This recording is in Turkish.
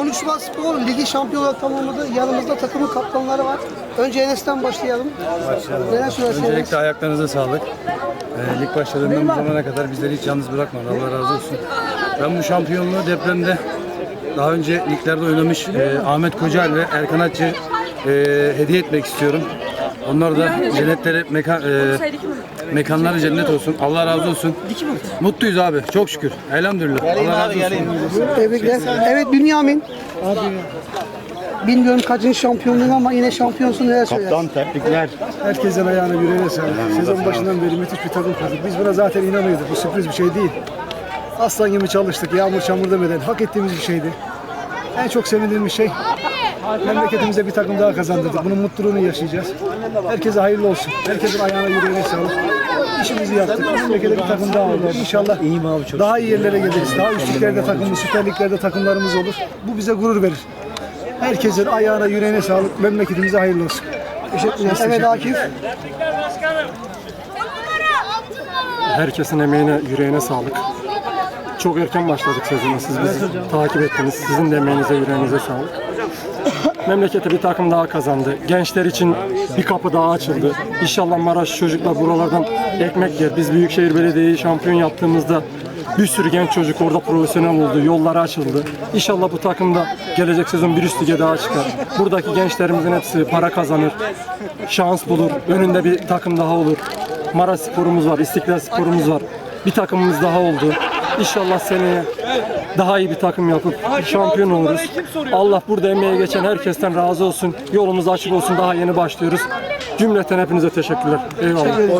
13 Şubat Spor Ligi şampiyon olarak tamamladı. Yanımızda takımın kaptanları var. Önce Enes'ten başlayalım. Neler söylersiniz? Öncelikle ayaklarınıza sağlık. Ee, lig başladığından bu zamana kadar bizleri hiç yalnız bırakmadı. Allah razı olsun. Ben bu şampiyonluğu depremde daha önce liglerde oynamış e, Ahmet Kocael ve Erkan Atçı e, hediye etmek istiyorum. Onlar da cennetleri mekan, e, mekanları cennet olsun. Allah razı olsun. Mutluyuz abi. Çok şükür. Elhamdülillah. Allah razı olsun. Tebrikler. Evet Bünyamin. Bilmiyorum kaçıncı şampiyonluğun ama yine şampiyonsun neler söylersin? tebrikler. Herkesin ayağına yüreğine sağlık. Sezon başından beri müthiş bir takım kurduk. Biz buna zaten inanıyorduk. Bu sürpriz bir şey değil. Aslan gibi çalıştık. Yağmur çamur demeden. Hak ettiğimiz bir şeydi. En çok sevindiğimiz şey memleketimize bir takım daha kazandırdık. Bunun mutluluğunu yaşayacağız. Herkese hayırlı olsun. Herkesin ayağına yüreğine sağlık. İşimizi yaptık. Memlekete bir takım daha olur. İnşallah daha iyi yerlere geliriz. Daha üstlüklerde takımımız, süper liglerde takımlarımız olur. Bu bize gurur verir. Herkesin ayağına yüreğine sağlık. Memleketimize hayırlı olsun. Teşekkürler. Evet Akif. Herkesin emeğine, yüreğine sağlık. Çok erken başladık sezona. Siz bizi takip ettiniz. Sizin de emeğinize, yüreğinize sağlık. Memlekete bir takım daha kazandı. Gençler için bir kapı daha açıldı. İnşallah Maraş çocuklar buralardan ekmek yer. Biz Büyükşehir Belediye'yi şampiyon yaptığımızda bir sürü genç çocuk orada profesyonel oldu. Yolları açıldı. İnşallah bu takım da gelecek sezon bir üst lige daha çıkar. Buradaki gençlerimizin hepsi para kazanır. Şans bulur. Önünde bir takım daha olur. Maraş sporumuz var. İstiklal sporumuz var. Bir takımımız daha oldu. İnşallah seneye daha iyi bir takım yapıp şampiyon oluruz. Allah burada emeğe geçen herkesten razı olsun. Yolumuz açık olsun. Daha yeni başlıyoruz. Cümleten hepinize teşekkürler. Eyvallah.